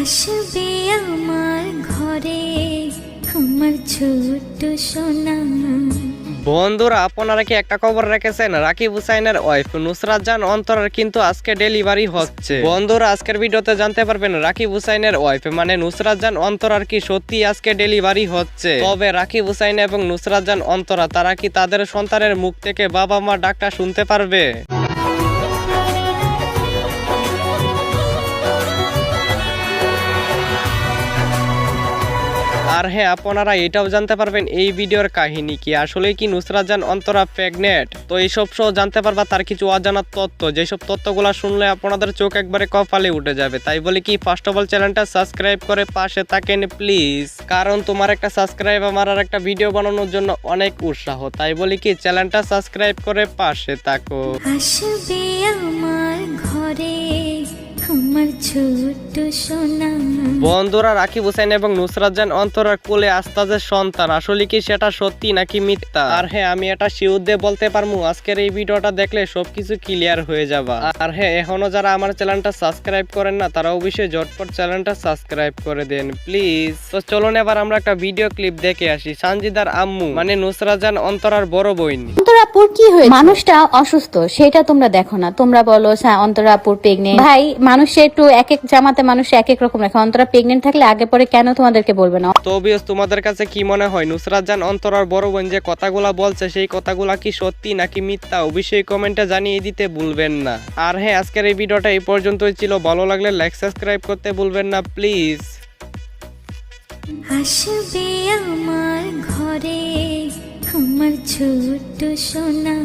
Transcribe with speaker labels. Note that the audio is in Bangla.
Speaker 1: আসবে আমার ঘরে আমার সোনা।
Speaker 2: বন্ধুরা, আপনারা কি একটা খবর রেখেছেন? রাকিব হুসাইনের ওয়াইফ নুসরাত জান অন্তরার কিন্তু আজকে ডেলিভারি হচ্ছে। বন্ধুরা, আজকের ভিডিওতে জানতে পারবেন, রাকিব হুসাইনের ওয়াইফ মানে নুসরাত জান অন্তরার কি সত্যি আজকে ডেলিভারি হচ্ছে? তবে রাকিব হুসাইন এবং নুসরাত জান অন্তরা, তারা কি তাদের সন্তানের মুখ থেকে বাবা মা ডাকটা শুনতে পারবে? আর হ্যাঁ আপনারা এটাও জানতে পারবেন এই ভিডিওর কাহিনী কি, আসলে কি নুসরাত জান অন্তরা প্রেগনেন্ট? তো এইসব সহ জানতে পারবা তার কিছু অজানা তথ্য যেসব তথ্যগুলো শুনলে আপনাদের চোখ একবারে কপালে উঠে যাবে। তাই বলে কি ফার্স্ট অফ অল চ্যানেলটা সাবস্ক্রাইব করে পাশে থাকেন প্লিজ কারণ তোমার একটা সাবস্ক্রাইব আমার আর একটা ভিডিও বানানোর জন্য অনেক উৎসাহ। তাই বলি কি চ্যানেলটা সাবস্ক্রাইব করে পাশে থাকো।
Speaker 1: আসবে আমার ঘরে। আমার ছোট্ট সোনা।
Speaker 2: বন্ধুরা রাকিব হোসেন এবং নুসরাত জান অন্তরার কোলে আস্তাজের সন্তান। আসলে কি সেটা সত্যি নাকি মিথ্যা? আর হ্যাঁ আমি এটা শিউর দিয়ে বলতে পারব আজকের এই ভিডিওটা দেখলে সবকিছু ক্লিয়ার হয়ে যাবা। আর হ্যাঁ এখনও যারা আমার চ্যানেলটা সাবস্ক্রাইব করেন না তারা অবশ্যই ঝটপট চ্যানেলটা সাবস্ক্রাইব করে দেন প্লিজ তো চলুন এবার আমরা একটা ভিডিও ক্লিপ দেখে আসি। সানজিদার আম্মু মানে নুসরাত জান অন্তরার বড় বইন।
Speaker 3: অন্তরাপুর কি হয়েছে? মানুষটা অসুস্থ সেটা তোমরা দেখো না। তোমরা বলো হ্যাঁ অন্তরাপুর প্রেগনেন্ট ভাই মানুষে একটু এক এক জামাতে মানুষ এক এক রকম রাখে। অন্তরা প্রেগনেন্ট থাকলে আগে পরে কেন তোমাদেরকে বলবে না?
Speaker 2: তো বিয়স তোমাদের কাছে কি মনে হয়? নুসরাত জান অন্তরার বড় বোন যে কথাগুলা বলছে সেই কথাগুলা কি সত্যি নাকি মিথ্যা? অবশ্যই কমেন্টে জানিয়ে দিতে ভুলবেন না। আর হ্যাঁ আজকের এই ভিডিওটা এই পর্যন্তই ছিল। ভালো লাগলে লাইক সাবস্ক্রাইব করতে ভুলবেন না প্লিজ
Speaker 1: আসবে আমার ঘরে আমার ছোট্ট সোনা।